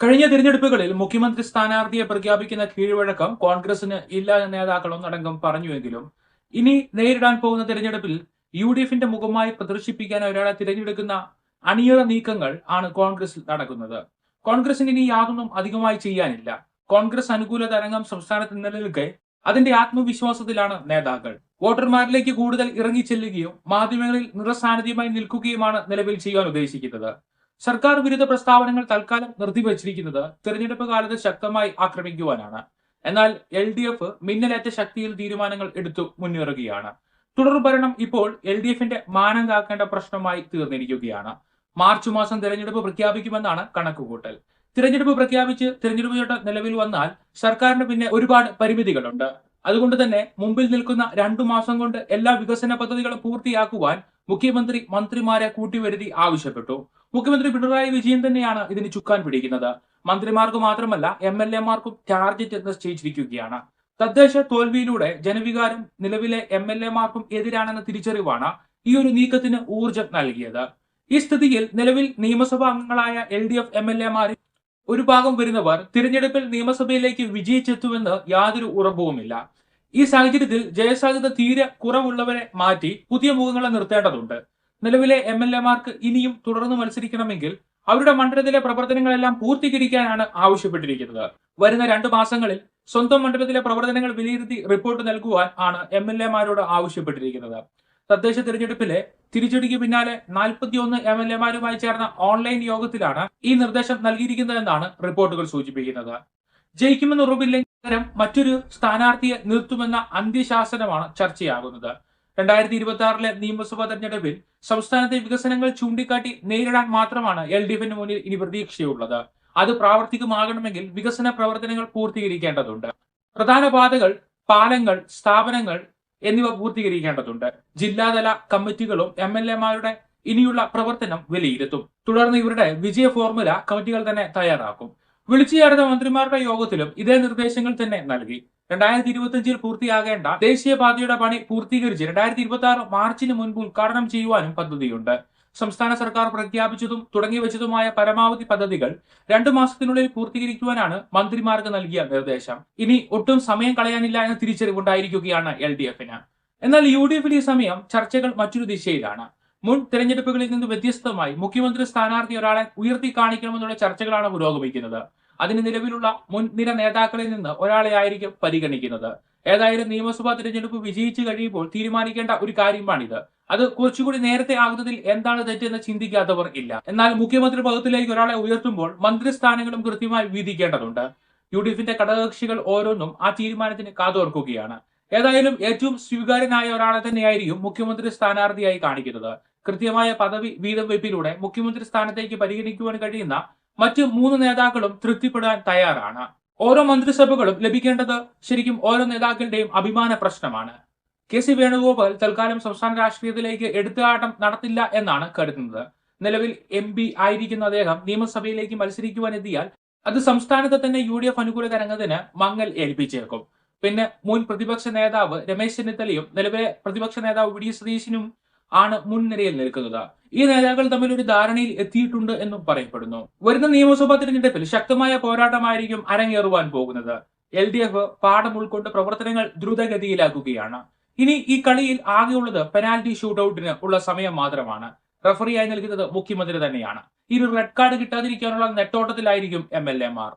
കഴിഞ്ഞ തിരഞ്ഞെടുപ്പുകളിൽ മുഖ്യമന്ത്രി സ്ഥാനാർത്ഥിയെ പ്രഖ്യാപിക്കുന്ന കീഴ്വഴക്കം കോൺഗ്രസിന് ഇല്ല നേതാക്കളൊന്നടങ്കം പറഞ്ഞുവെങ്കിലും ഇനി നേരിടാൻ പോകുന്ന തിരഞ്ഞെടുപ്പിൽ യു ഡി എഫിന്റെ മുഖമായി പ്രദർശിപ്പിക്കാൻ ഒരാളെ തിരഞ്ഞെടുക്കുന്ന അണിയറ നീക്കങ്ങൾ ആണ് കോൺഗ്രസിൽ നടക്കുന്നത്. കോൺഗ്രസിന് ഇനി യാതൊന്നും അധികമായി ചെയ്യാനില്ല. കോൺഗ്രസ് അനുകൂല തരംഗം സംസ്ഥാനത്ത് നിലനിൽക്കെ അതിന്റെ ആത്മവിശ്വാസത്തിലാണ് നേതാക്കൾ. വോട്ടർമാരിലേക്ക് കൂടുതൽ ഇറങ്ങിച്ചെല്ലുകയും മാധ്യമങ്ങളിൽ നിറസാന്നിധ്യമായി നിൽക്കുകയുമാണ് നിലവിൽ ചെയ്യാൻ ഉദ്ദേശിക്കുന്നത്. സർക്കാർ വിരുദ്ധ പ്രസ്താവനകൾ തൽക്കാലം നിർത്തിവച്ചിരിക്കുന്നത് തെരഞ്ഞെടുപ്പ് കാലത്ത് ശക്തമായി ആക്രമിക്കുവാനാണ്. എന്നാൽ എൽ ഡി എഫ് മിന്നലേറ്റ ശക്തിയിൽ തീരുമാനങ്ങൾ എടുത്തു മുന്നേറുകയാണ്. തുടർ ഭരണം ഇപ്പോൾ എൽ ഡി എഫിന്റെ മാനം കാക്കേണ്ട പ്രശ്നമായി തീർന്നിരിക്കുകയാണ്. മാർച്ച് മാസം തെരഞ്ഞെടുപ്പ് പ്രഖ്യാപിക്കുമെന്നാണ് കണക്കുകൂട്ടൽ. തിരഞ്ഞെടുപ്പ് പ്രഖ്യാപിച്ച് തിരഞ്ഞെടുപ്പ് ചട്ടം നിലവിൽ വന്നാൽ സർക്കാരിന് പിന്നെ ഒരുപാട് പരിമിതികളുണ്ട്. അതുകൊണ്ട് തന്നെ മുമ്പിൽ നിൽക്കുന്ന രണ്ടു മാസം കൊണ്ട് എല്ലാ വികസന പദ്ധതികളും പൂർത്തിയാക്കുവാൻ മുഖ്യമന്ത്രി മന്ത്രിമാരെ കൂട്ടിവരുത്തി ആവശ്യപ്പെട്ടു. മുഖ്യമന്ത്രി പിണറായി വിജയൻ തന്നെയാണ് ഇതിന് ചുക്കാൻ പിടിക്കുന്നത്. മന്ത്രിമാർക്ക് മാത്രമല്ല എം എൽ എമാർക്കും ടാർഗറ്റ് നിശ്ചയിച്ചിരിക്കുകയാണ്. തദ്ദേശ തോൽവിയിലൂടെ ജനവികാരം നിലവിലെ എം എൽ എമാർക്കും എതിരാണെന്ന തിരിച്ചറിവാണ് ഈ ഒരു നീക്കത്തിന് ഊർജം നൽകിയത്. ഈ സ്ഥിതിയിൽ നിലവിൽ നിയമസഭാ അംഗങ്ങളായ L D F M L എമാരിൽ ഒരു ഭാഗം വരുന്നവർ തിരഞ്ഞെടുപ്പിൽ നിയമസഭയിലേക്ക് വിജയിച്ചെത്തുമെന്ന് യാതൊരു ഉറപ്പുമില്ല ഈ സാഹചര്യത്തിൽ ജയസാധ്യത തീരെ കുറവുള്ളവരെ മാറ്റി പുതിയ മുഖങ്ങളെ നിർത്തേണ്ടതുണ്ട്. നിലവിലെ എം എൽ എമാർക്ക് ഇനിയും തുടർന്ന് മത്സരിക്കണമെങ്കിൽ അവരുടെ മണ്ഡലത്തിലെ പ്രവർത്തനങ്ങളെല്ലാം പൂർത്തീകരിക്കാനാണ് ആവശ്യപ്പെട്ടിരിക്കുന്നത്. വരുന്ന രണ്ടു മാസങ്ങളിൽ സ്വന്തം മണ്ഡലത്തിലെ പ്രവർത്തനങ്ങൾ വിലയിരുത്തി റിപ്പോർട്ട് നൽകുവാൻ ആണ് എം എൽ എമാരോട് ആവശ്യപ്പെട്ടിരിക്കുന്നത്. തദ്ദേശ തിരഞ്ഞെടുപ്പിലെ തിരിച്ചടിക്ക് പിന്നാലെ നാൽപ്പത്തിയൊന്ന് എം എൽ എമാരുമായി ചേർന്ന ഓൺലൈൻ യോഗത്തിലാണ് ഈ നിർദ്ദേശം നൽകിയിരിക്കുന്നതെന്നാണ് റിപ്പോർട്ടുകൾ സൂചിപ്പിക്കുന്നത്. ജയിക്കുമെന്ന് ഉറപ്പില്ലെങ്കിൽ പകരം മറ്റൊരു സ്ഥാനാർത്ഥിയെ നിർത്തുമെന്ന അന്ത്യശാസനമാണ് ചർച്ചയാകുന്നത്. രണ്ടായിരത്തി ഇരുപത്തി ആറിലെ നിയമസഭാ തെരഞ്ഞെടുപ്പിൽ സംസ്ഥാനത്തെ വികസനങ്ങൾ ചൂണ്ടിക്കാട്ടി നേരിടാൻ മാത്രമാണ് എൽ ഡി എഫിന് മുന്നിൽ ഇനി പ്രതീക്ഷയുള്ളത്. അത് പ്രാവർത്തികമാകണമെങ്കിൽ വികസന പ്രവർത്തനങ്ങൾ പൂർത്തീകരിക്കേണ്ടതുണ്ട്. പ്രധാന പാതകൾ പാലങ്ങൾ സ്ഥാപനങ്ങൾ എന്നിവ പൂർത്തീകരിക്കേണ്ടതുണ്ട്. ജില്ലാതല കമ്മിറ്റികളും എം എൽ എമാരുടെ ഇനിയുള്ള പ്രവർത്തനം വിലയിരുത്തും. തുടർന്ന് ഇവരുടെ വിജയ ഫോർമുല കമ്മിറ്റികൾ തന്നെ തയ്യാറാക്കും. വിളിച്ചു ചേർന്ന മന്ത്രിമാരുടെ യോഗത്തിലും ഇതേ നിർദ്ദേശങ്ങൾ തന്നെ നൽകി. രണ്ടായിരത്തി ഇരുപത്തിയഞ്ചിൽ പൂർത്തിയാകേണ്ട ദേശീയപാതയുടെ പണി പൂർത്തീകരിച്ച് രണ്ടായിരത്തി ഇരുപത്തി ആറ് മാർച്ചിന് മുൻപ് ഉദ്ഘാടനം ചെയ്യുവാനും പദ്ധതിയുണ്ട്. സംസ്ഥാന സർക്കാർ പ്രഖ്യാപിച്ചതും തുടങ്ങിവെച്ചതുമായ പരമാവധി പദ്ധതികൾ രണ്ടു മാസത്തിനുള്ളിൽ പൂർത്തീകരിക്കുവാനാണ് മന്ത്രിമാർക്ക് നൽകിയ നിർദ്ദേശം. ഇനി ഒട്ടും സമയം കളയാനില്ല എന്ന തിരിച്ചറിവുണ്ടായിരിക്കുകയാണ് എൽ ഡി എഫിന്. എന്നാൽ യു ഡി ഈ സമയം ചർച്ചകൾ മറ്റൊരു ദിശയിലാണ്. മുൻ തെരഞ്ഞെടുപ്പുകളിൽ നിന്ന് വ്യത്യസ്തമായി മുഖ്യമന്ത്രി സ്ഥാനാർത്ഥി ഒരാളെ ഉയർത്തി കാണിക്കണമെന്നുള്ള ചർച്ചകളാണ് പുരോഗമിക്കുന്നത്. അതിന് നിലവിലുള്ള മുൻനിര നേതാക്കളിൽ നിന്ന് ഒരാളെ ആയിരിക്കും പരിഗണിക്കുന്നത്. ഏതായാലും നിയമസഭാ തിരഞ്ഞെടുപ്പ് വിജയിച്ചു കഴിയുമ്പോൾ തീരുമാനിക്കേണ്ട ഒരു കാര്യമാണിത്. അത് കുറച്ചുകൂടി നേരത്തെ ആകുന്നതിൽ എന്താണ് തെറ്റെന്ന് ചിന്തിക്കാത്തവർ ഇല്ല. എന്നാൽ മുഖ്യമന്ത്രി പദത്തിലേക്ക് ഒരാളെ ഉയർത്തുമ്പോൾ മന്ത്രിസ്ഥാനങ്ങളും കൃത്യമായി വീതിക്കേണ്ടതുണ്ട് യു ഡി എഫിന്റെ ഘടകകക്ഷികൾ ഓരോന്നും ആ തീരുമാനത്തിന് കാതോർക്കുകയാണ്. ഏതായാലും ഏറ്റവും സ്വീകാര്യനായ ഒരാളെ തന്നെയായിരിക്കും മുഖ്യമന്ത്രി സ്ഥാനാർത്ഥിയായി കാണിക്കുന്നത്. കൃത്യമായ പദവി വീതം വെപ്പിലൂടെ മുഖ്യമന്ത്രി സ്ഥാനത്തേക്ക് പരിഗണിക്കുവാൻ കഴിയുന്ന മറ്റ് മൂന്ന് നേതാക്കളും തൃപ്തിപ്പെടാൻ തയ്യാറാണ്. ഓരോ മന്ത്രിസഭകളും ലഭിക്കേണ്ടത് ശരിക്കും ഓരോ നേതാക്കളുടെയും അഭിമാന പ്രശ്നമാണ്. കെ സി വേണുഗോപാൽ തൽക്കാലം സംസ്ഥാന രാഷ്ട്രീയത്തിലേക്ക് എടുത്താട്ടം നടത്തില്ല എന്നാണ് കരുതുന്നത്. നിലവിൽ എം പി ആയിരിക്കുന്ന അദ്ദേഹം നിയമസഭയിലേക്ക് മത്സരിക്കുവാൻ എത്തിയാൽ അത് സംസ്ഥാനത്തെ തന്നെ യു ഡി എഫ് അനുകൂല തരംഗത്തിന് മങ്ങൽ ഏൽപ്പിച്ചേക്കും. പിന്നെ മുൻ പ്രതിപക്ഷ നേതാവ് രമേശ് ചെന്നിത്തലയും നിലവിലെ പ്രതിപക്ഷ നേതാവ് വി ഡി സതീശനും ആണ് മുൻനിരയിൽ നിൽക്കുന്നത്. ഈ നേതാക്കൾ തമ്മിൽ ഒരു ധാരണയിൽ എത്തിയിട്ടുണ്ട് എന്നും പറയപ്പെടുന്നു. വരുന്ന നിയമസഭാ തിരഞ്ഞെടുപ്പിൽ ശക്തമായ പോരാട്ടമായിരിക്കും അരങ്ങേറുവാൻ പോകുന്നത്. എൽ ഡി എഫ് പാഠം ഉൾക്കൊണ്ട് പ്രവർത്തനങ്ങൾ ദ്രുതഗതിയിലാക്കുകയാണ്. ഇനി ഈ കളിയിൽ ആകെയുള്ളത് പെനാൽറ്റി ഷൂട്ടൌട്ടിന് ഉള്ള സമയം മാത്രമാണ്. റഫറിയായി നൽകുന്നത് മുഖ്യമന്ത്രി തന്നെയാണ്. ഈ റെഡ് കാർഡ് കിട്ടാതിരിക്കാനുള്ള നെട്ടോട്ടത്തിലായിരിക്കും എം എൽ എമാർ